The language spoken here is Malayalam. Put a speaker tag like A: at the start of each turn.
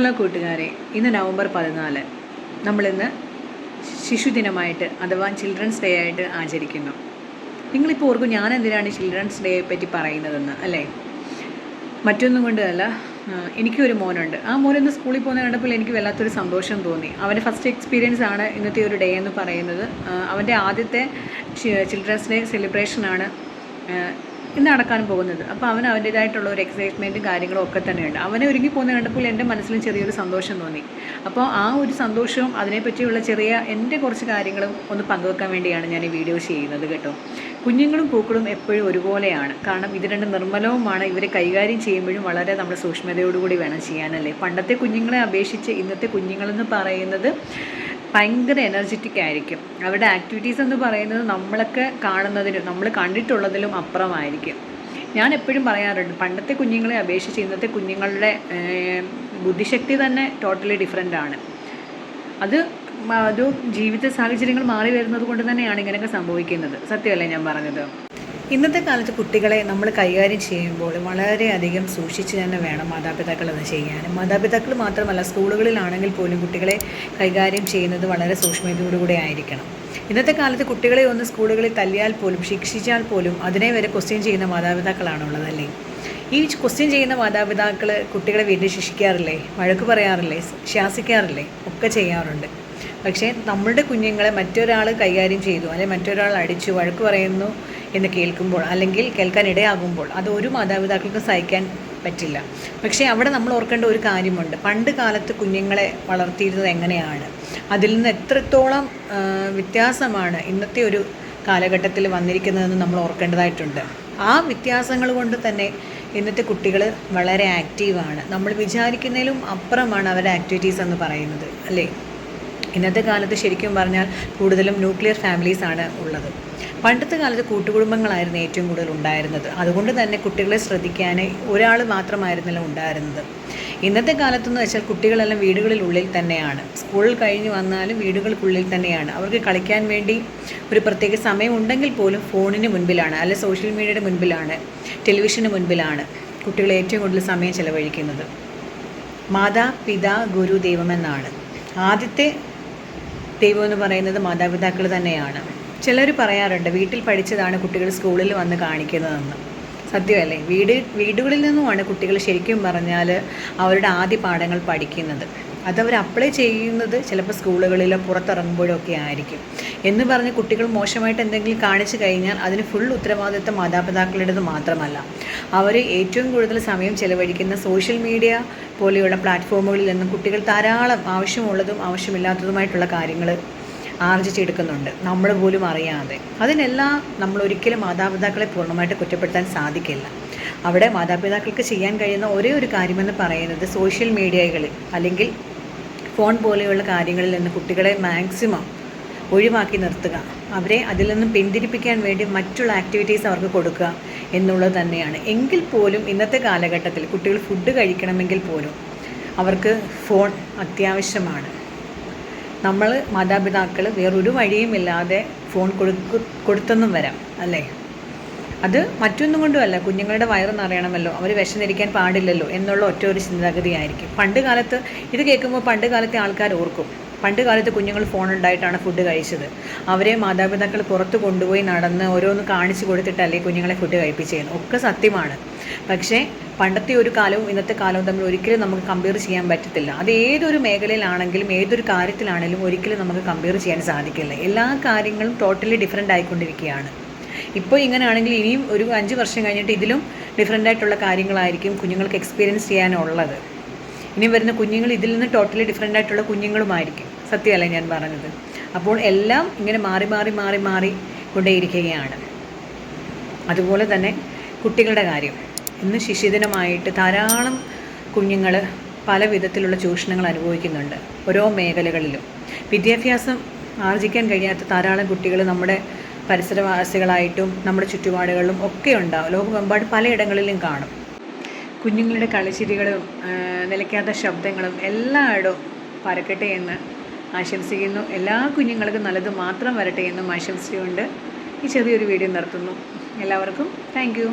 A: ഹലോ കൂട്ടുകാരെ ഇന്ന് നവംബർ പതിനാല്. നമ്മളിന്ന് ശിശുദിനമായിട്ട് അഥവാ ചിൽഡ്രൻസ് ഡേ ആയിട്ട് ആചരിക്കുന്നു. നിങ്ങളിപ്പോൾ ഓർക്കും ഞാൻ എന്തിനാണ് ചിൽഡ്രൻസ് ഡേയെ പറ്റി പറയുന്നതെന്ന് അല്ലേ? മറ്റൊന്നും കൊണ്ടല്ല എനിക്കൊരു മോനുണ്ട്. ആ മോനൊന്ന് സ്കൂളിൽ പോകുന്ന കണ്ടപ്പോൾ എനിക്ക് വല്ലാത്തൊരു സന്തോഷം തോന്നി. അവന്റെ ഫസ്റ്റ് എക്സ്പീരിയൻസ് ആണ് ഇന്നത്തെ ഒരു ഡേ എന്ന് പറയുന്നത്. അവന്റെ ആദ്യത്തെ ചിൽഡ്രൻസ് ഡേ സെലിബ്രേഷനാണ് ഇന്ന് നടക്കാൻ പോകുന്നത്. അപ്പോൾ അവൻ അവന്റേതായിട്ടുള്ള ഒരു എക്സൈറ്റ്മെന്റും കാര്യങ്ങളും ഒക്കെ തന്നെയുണ്ട്. അവനെ ഒരുങ്ങി പോകുന്ന കണ്ടപ്പോൾ എന്റെ മനസ്സിലും ചെറിയൊരു സന്തോഷം തോന്നി. അപ്പോൾ ആ ഒരു സന്തോഷവും അതിനെപ്പറ്റിയുള്ള ചെറിയ എന്റെ കുറച്ച് കാര്യങ്ങളും ഒന്ന് പങ്കുവെക്കാൻ വേണ്ടിയാണ് ഞാൻ ഈ വീഡിയോ ചെയ്യുന്നത് കേട്ടോ. കുഞ്ഞുങ്ങളും പൂക്കളും എപ്പോഴും ഒരുപോലെയാണ്. കാരണം ഇത് രണ്ട് നിർമ്മലവുമാണ്. ഇവരെ കൈകാര്യം ചെയ്യുമ്പോഴും വളരെ നമ്മൾ സൂക്ഷ്മതയോടുകൂടി വേണം ചെയ്യാനല്ലേ പണ്ടത്തെ കുഞ്ഞുങ്ങളെ അപേക്ഷിച്ച് ഇന്നത്തെ കുഞ്ഞുങ്ങളെന്ന് പറയുന്നത് ഭയങ്കര എനർജറ്റിക് ആയിരിക്കും. അവരുടെ ആക്ടിവിറ്റീസ് എന്ന് പറയുന്നത് നമ്മളൊക്കെ കാണുന്നതിലും നമ്മൾ കണ്ടിട്ടുള്ളതിലും അപ്പുറമായിരിക്കും. ഞാൻ എപ്പോഴും പറയാറുണ്ട് പണ്ടത്തെ കുഞ്ഞുങ്ങളെ അപേക്ഷിച്ച് ഇന്നത്തെ കുഞ്ഞുങ്ങളുടെ ബുദ്ധിശക്തി തന്നെ ടോട്ടലി ഡിഫറെന്റ് ആണ്. അത് അത് ജീവിത സാഹചര്യങ്ങൾ മാറി വരുന്നത് കൊണ്ട് തന്നെയാണ് ഇങ്ങനെയൊക്കെ സംഭവിക്കുന്നത്. സത്യമല്ലേ ഞാൻ പറഞ്ഞത്? ഇന്നത്തെ കാലത്ത് കുട്ടികളെ നമ്മൾ കൈകാര്യം ചെയ്യുമ്പോൾ വളരെയധികം സൂക്ഷിച്ച് തന്നെ വേണം മാതാപിതാക്കൾ അത് ചെയ്യാൻ. മാതാപിതാക്കൾ മാത്രമല്ല സ്കൂളുകളിലാണെങ്കിൽ പോലും കുട്ടികളെ കൈകാര്യം ചെയ്യുന്നത് വളരെ സൂക്ഷ്മതയോടുകൂടി ആയിരിക്കണം. ഇന്നത്തെ കാലത്ത് കുട്ടികളെ ഒന്ന് സ്കൂളുകളിൽ തല്ലിയാൽ പോലും ശിക്ഷിച്ചാൽ പോലും അതിനെ വരെ ക്വസ്റ്റ്യൻ ചെയ്യുന്ന മാതാപിതാക്കളാണ് മാതാപിതാക്കളാണുള്ളതല്ലേ? ഈ ക്വസ്റ്റ്യൻ ചെയ്യുന്ന മാതാപിതാക്കൾ കുട്ടികളെ വീട്ടിൽ ശിക്ഷിക്കാറില്ലേ? വഴക്ക് പറയാറില്ലേ? ശാസിക്കാറില്ലേ? ഒക്കെ ചെയ്യാറുണ്ട്. പക്ഷേ നമ്മളുടെ കുഞ്ഞുങ്ങളെ മറ്റൊരാൾ കൈകാര്യം ചെയ്തു അല്ലെങ്കിൽ മറ്റൊരാൾ അടിച്ചു വഴക്ക് പറയുന്നു എന്ന് കേൾക്കുമ്പോൾ അല്ലെങ്കിൽ കേൾക്കാൻ ഇടയാകുമ്പോൾ അത് ഒരു മാതാപിതാക്കൾക്കും സഹിക്കാൻ പറ്റില്ല. പക്ഷേ അവിടെ നമ്മൾ ഓർക്കേണ്ട ഒരു കാര്യമുണ്ട്. പണ്ട് കാലത്ത് കുഞ്ഞുങ്ങളെ വളർത്തിയിരുന്നത് എങ്ങനെയാണ്? അതിൽ നിന്ന് എത്രത്തോളം വ്യത്യാസമാണ് ഇന്നത്തെ ഒരു കാലഘട്ടത്തിൽ വന്നിരിക്കുന്നതെന്ന് നമ്മൾ ഓർക്കേണ്ടതായിട്ടുണ്ട്. ആ വ്യത്യാസങ്ങൾ കൊണ്ട് തന്നെ ഇന്നത്തെ കുട്ടികൾ വളരെ ആക്റ്റീവാണ്. നമ്മൾ വിചാരിക്കുന്നതിലും അപ്പുറമാണ് അവരുടെ ആക്ടിവിറ്റീസ് എന്ന് പറയുന്നത് അല്ലേ? ഇന്നത്തെ കാലത്ത് ശരിക്കും പറഞ്ഞാൽ കൂടുതലും ന്യൂക്ലിയർ ഫാമിലീസ് ആണ് ഉള്ളത്. പണ്ടത്തെ കാലത്ത് കൂട്ടുകുടുംബങ്ങളായിരുന്നു ഏറ്റവും കൂടുതൽ ഉണ്ടായിരുന്നത്. അതുകൊണ്ട് തന്നെ കുട്ടികളെ ശ്രദ്ധിക്കാൻ ഒരാൾ മാത്രമായിരുന്നല്ലോ ഉണ്ടായിരുന്നത്. ഇന്നത്തെ കാലത്തെന്ന് വെച്ചാൽ കുട്ടികളെല്ലാം വീടുകളിലുള്ളിൽ തന്നെയാണ്. സ്കൂളിൽ കഴിഞ്ഞ് വന്നാലും വീടുകൾക്കുള്ളിൽ തന്നെയാണ്. അവർക്ക് കളിക്കാൻ വേണ്ടി ഒരു പ്രത്യേക സമയം ഉണ്ടെങ്കിൽ പോലും ഫോണിന് മുൻപിലാണ് അല്ലെ സോഷ്യൽ മീഡിയയുടെ മുൻപിലാണ് ടെലിവിഷന് മുൻപിലാണ് കുട്ടികൾ ഏറ്റവും കൂടുതൽ സമയം ചെലവഴിക്കുന്നത്. മാതാ പിതാ ഗുരു ദൈവമെന്നാണ് ആദ്യത്തെ ദൈവം എന്ന് പറയുന്നത് മാതാപിതാക്കൾ തന്നെയാണ്. ചിലർ പറയാറുണ്ട് വീട്ടിൽ പഠിച്ചതാണ് കുട്ടികൾ സ്കൂളിൽ വന്ന് കാണിക്കുന്നതെന്ന്. സത്യമല്ലേ? വീട് വീടുകളിൽ നിന്നുമാണ് കുട്ടികൾ ശരിക്കും പറഞ്ഞാൽ അവരുടെ ആദ്യ പാഠങ്ങൾ പഠിക്കുന്നത്. അതവർ അപ്ലൈ ചെയ്യുന്നത് ചിലപ്പോൾ സ്കൂളുകളിലോ പുറത്തിറങ്ങുമ്പോഴോ ഒക്കെ ആയിരിക്കും. എന്ന് പറഞ്ഞ് കുട്ടികൾ മോശമായിട്ട് എന്തെങ്കിലും കാണിച്ചു കഴിഞ്ഞാൽ അതിന് ഫുൾ ഉത്തരവാദിത്വം മാതാപിതാക്കളുടേത് മാത്രമല്ല. അവർ ഏറ്റവും കൂടുതൽ സമയം ചെലവഴിക്കുന്ന സോഷ്യൽ മീഡിയ പോലെയുള്ള പ്ലാറ്റ്ഫോമുകളിൽ നിന്നും കുട്ടികൾ ധാരാളം ആവശ്യമുള്ളതും ആവശ്യമില്ലാത്തതുമായിട്ടുള്ള കാര്യങ്ങൾ ആർജിച്ചെടുക്കുന്നുണ്ട്. നമ്മൾ പോലും അറിയാതെ. അതിനെല്ലാം നമ്മൾ ഒരിക്കലും മാതാപിതാക്കളെ പൂർണമായിട്ട് കുറ്റപ്പെടുത്താൻ സാധിക്കില്ല. അവിടെ മാതാപിതാക്കൾക്ക് ചെയ്യാൻ കഴിയുന്ന ഒരേ ഒരു കാര്യമെന്ന് പറയുന്നത് സോഷ്യൽ മീഡിയകളിൽ അല്ലെങ്കിൽ ഫോൺ പോലെയുള്ള കാര്യങ്ങളിൽ നിന്ന് കുട്ടികളെ മാക്സിമം ഒഴിവാക്കി നിർത്തുക. അവരെ അതിൽ നിന്നും പിന്തിരിപ്പിക്കാൻ വേണ്ടി മറ്റുള്ള ആക്ടിവിറ്റീസ് അവർക്ക് കൊടുക്കുക. എന്നുള്ളത് തന്നെയാണ്. എങ്കിൽ പോലും ഇന്നത്തെ കാലഘട്ടത്തിൽ കുട്ടികൾ ഫുഡ് കഴിക്കണമെങ്കിൽ പോലും അവർക്ക് ഫോൺ അത്യാവശ്യമാണ്. നമ്മൾ മാതാപിതാക്കൾ വേറൊരു വഴിയുമില്ലാതെ ഫോൺ കൊടുക്കു കൊടുത്തെന്നും വരാം അല്ലേ? അത് മറ്റൊന്നും കൊണ്ടുമല്ല കുഞ്ഞുങ്ങളുടെ വയറ് നിറയണമല്ലോ. അവർ വിശന്നിരിക്കാൻ പാടില്ലല്ലോ എന്നുള്ള ഒറ്റ ഒരു ചിന്താഗതിയായിരിക്കും. പണ്ട് കാലത്ത് ഇത് കേൾക്കുമ്പോൾ പണ്ട് കാലത്തെ ആൾക്കാർ ഓർക്കും. പണ്ട് കാലത്ത് കുഞ്ഞുങ്ങൾ ഫോൺ ഉണ്ടായിട്ടാണ് ഫുഡ് കഴിച്ചത്. അവരെ മാതാപിതാക്കൾ പുറത്ത് കൊണ്ടുപോയി നടന്ന് ഓരോന്ന് കാണിച്ചു കൊടുത്തിട്ടല്ലേ കുഞ്ഞുങ്ങളെ ഫുഡ് കഴിപ്പിച്ചിരുന്നു ഒക്കെ സത്യമാണ്. പക്ഷേ പണ്ടത്തെ ഒരു കാലവും ഇന്നത്തെ കാലവും തമ്മിൽ ഒരിക്കലും നമുക്ക് കമ്പയർ ചെയ്യാൻ പറ്റത്തില്ല. അത് ഏതൊരു മേഖലയിലാണെങ്കിലും ഏതൊരു കാര്യത്തിലാണെങ്കിലും ഒരിക്കലും നമുക്ക് കമ്പയർ ചെയ്യാൻ സാധിക്കില്ല. എല്ലാ കാര്യങ്ങളും ടോട്ടലി ഡിഫറെന്റ് ആയിക്കൊണ്ടിരിക്കുകയാണ്. ഇപ്പോൾ ഇങ്ങനെയാണെങ്കിൽ ഇനിയും ഒരു അഞ്ച് വർഷം കഴിഞ്ഞിട്ട് ഇതിലും ഡിഫറെന്റ് ആയിട്ടുള്ള കാര്യങ്ങളായിരിക്കും കുഞ്ഞുങ്ങൾക്ക് എക്സ്പീരിയൻസ് ചെയ്യാനുള്ളത്. ഇനി വരുന്ന കുഞ്ഞുങ്ങൾ ഇതിൽ നിന്ന് ടോട്ടലി ഡിഫറെന്റ് ആയിട്ടുള്ള കുഞ്ഞുങ്ങളുമായിരിക്കും. സത്യമല്ലേ ഞാൻ പറഞ്ഞത്? അപ്പോൾ എല്ലാം ഇങ്ങനെ മാറി മാറി മാറി മാറി കൊണ്ടേയിരിക്കുകയാണ്. അതുപോലെ തന്നെ കുട്ടികളുടെ കാര്യം. ഇന്ന് ശിശുദിനമായിട്ട് ധാരാളം കുഞ്ഞുങ്ങൾ പല വിധത്തിലുള്ള ചൂഷണങ്ങൾ അനുഭവിക്കുന്നുണ്ട് ഓരോ മേഖലകളിലും. വിദ്യാഭ്യാസം ആർജിക്കാൻ കഴിയാത്ത ധാരാളം കുട്ടികൾ നമ്മുടെ പരിസരവാസികളായിട്ടും നമ്മുടെ ചുറ്റുപാടുകളിലും ഒക്കെ ഉണ്ടാവും. ലോകമെമ്പാട് പലയിടങ്ങളിലും കാണും. കുഞ്ഞുങ്ങളുടെ കളിച്ചിരികളും നിലയ്ക്കാത്ത ശബ്ദങ്ങളും എല്ലായിടവും പരക്കട്ടെ എന്ന് ആശംസിക്കുന്നു. എല്ലാ കുഞ്ഞുങ്ങൾക്കും നല്ലത് മാത്രം വരട്ടെ എന്നും ആശംസിച്ചുകൊണ്ട് ഈ ചെറിയൊരു വീഡിയോ നിർത്തുന്നു. എല്ലാവർക്കും താങ്ക്